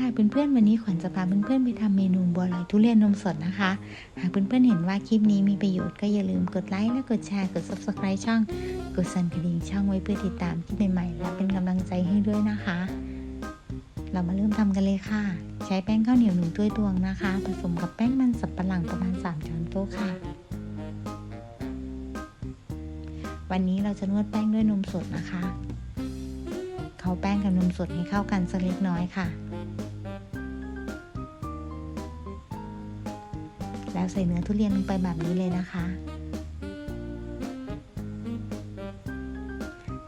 ค่ะเพื่อนๆวันนี้ขวัญจะพาเพื่อนๆไปทำเมนูบัวลอยทุเรียนนมสดนะคะ หากเพื่อนๆเห็นว่าคลิปนี้มีประโยชน์ก็อย่าลืมกดไลค์และกดแชร์กด subscribe ช่อง กดสั่นกระดิ่งช่องไว้เพื่อติดตามคลิปใหม่ๆและเป็นกำลังใจให้ด้วยนะคะ เรามาเริ่มทำกันเลยค่ะ ใช้แป้งข้าวเหนียวหนึ่งถ้วยตวงนะคะ ผสมกับแป้งมันสับปะหลังประมาณ3ช้อนโต๊ะค่ะ วันนี้เราจะนวดแป้งด้วยนมสดนะคะเขาแป้งกับนมสดให้เข้ากันสักเล็กน้อยค่ะ แล้วใส่เนื้อทุเรียนลงไปแบบนี้เลยนะคะ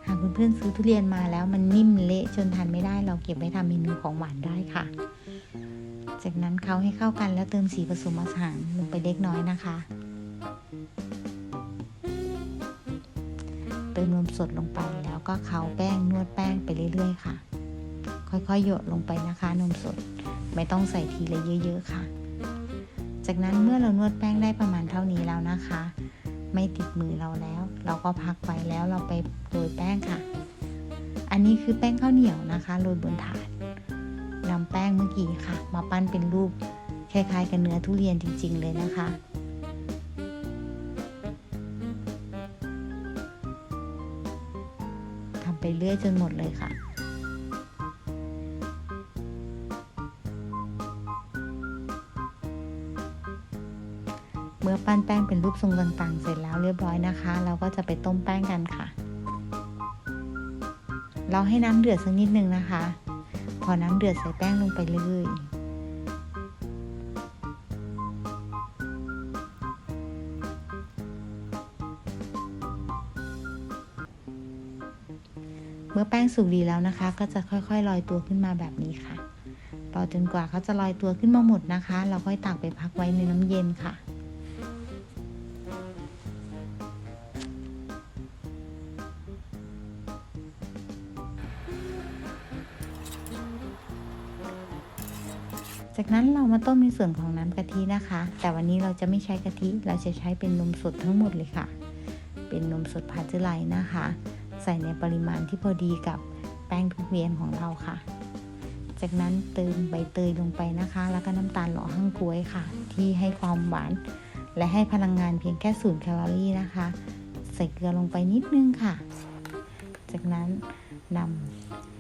หากเพื่อนๆซื้อทุเรียนมาแล้วมันนิ่มเละจนทานไม่ได้เราเก็บไว้ทำเมนูของหวานได้ค่ะ จากนั้นเขาให้เข้ากันแล้วเติมสีผสมอาหารลงไปเล็กน้อยนะคะ เติมนมสดลงไปแล้วก็เคล้าแป้งนวดแป้งไปเรื่อย ๆ ค่ะ ค่อยๆหยดลงไปนะคะนมสดไม่ต้องใส่ทีละเยอะ ๆ ค่ะ จากนั้นเมื่อเรานวดแป้งได้ประมาณเท่านี้แล้วนะคะ ไม่ติดมือเราแล้ว เราก็พักไว้แล้วเราไปโรยแป้งค่ะ อันนี้คือแป้งข้าวเหนียวนะคะโรยบนถาดนำแป้งเมื่อกี้ค่ะ มาปั้นเป็นรูปคล้ายๆกับเนื้อทุเรียนจริง ๆ เลยนะคะ ทำไปเรื่อยจนหมดเลยค่ะ มื่อปั้นแป้งเป็นรูปทรงต่างๆ เสร็จแล้วเรียบร้อยนะคะ เราก็จะไปต้มแป้งกันค่ะ เราให้น้ำเดือดสักนิดนึงนะคะ พอน้ำเดือดใส่แป้งลงไปเลยเมื่อแป้งสุกดีแล้วนะคะ ก็จะค่อยๆลอยตัวขึ้นมาแบบนี้ค่ะรอจนกว่าเขาจะลอยตัวขึ้นมาหมดนะคะ เราค่อยตักไปพักไว้ในน้ำเย็นค่ะ จากนั้นเรามาต้มในส่วนของน้ำกะทินะคะ แต่วันนี้เราจะไม่ใช้กะทิ เราจะใช้เป็นนมสดทั้งหมดเลยค่ะ เป็นนมสดพาเจอร์ไลน์นะคะ ใส่ในปริมาณที่พอดีกับแป้งทุเรียนของเราค่ะ จากนั้นเติมใบเตยลงไปนะคะ แล้วก็น้ำตาลหล่อหั่งกล้วยค่ะ ที่ให้ความหวาน และให้พลังงานเพียงแค่ศูนย์แคลอรี่นะคะ ใส่เกลือลงไปนิดนึงค่ะ จากนั้นนำ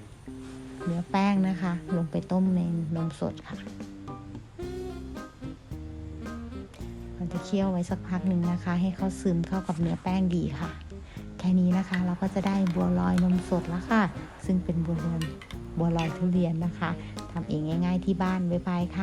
เนื้อแป้งนะคะ ลงไปต้มในนมสดค่ะเราจะเคี่ยวไว้สักพักหนึ่งนะคะ ให้เขาซึมเข้ากับเนื้อแป้งดีค่ะ แค่นี้นะคะเราก็จะได้บัวลอยนมสดแล้วค่ะ ซึ่งเป็นบัวลอยบัวลอยทุเรียนนะคะทำเองง่าย ๆ ที่บ้านบ๊ายบายค่ะ